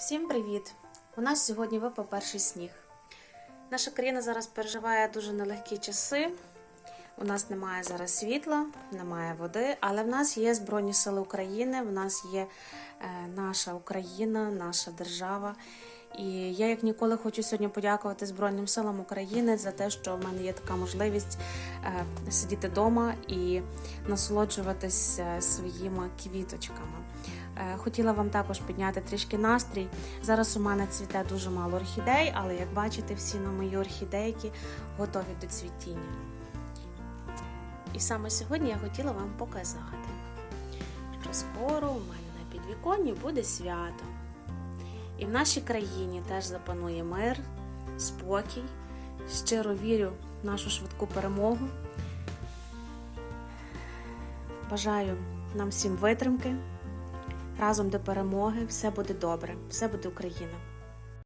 Всім привіт! У нас сьогодні випав перший сніг. Наша країна зараз переживає дуже нелегкі часи. У нас немає зараз світла, немає води, але в нас є Збройні Сили України, в нас є е, наша Україна, наша держава. І я як ніколи хочу сьогодні подякувати Збройним силам України за те, що в мене є така можливість е, сидіти вдома і насолоджуватися своїми квіточками. Е, Хотіла вам також підняти трішки настрій. Зараз у мене цвіте дуже мало орхідей, але як бачите, всі на мої орхідейки готові до цвітіння. І саме сьогодні я хотіла вам показати, що скоро у мене на підвіконні буде свято. І в нашій країні теж запанує мир, спокій. Щиро вірю в нашу швидку перемогу. Бажаю нам всім витримки. Разом до перемоги все буде добре, все буде Україна.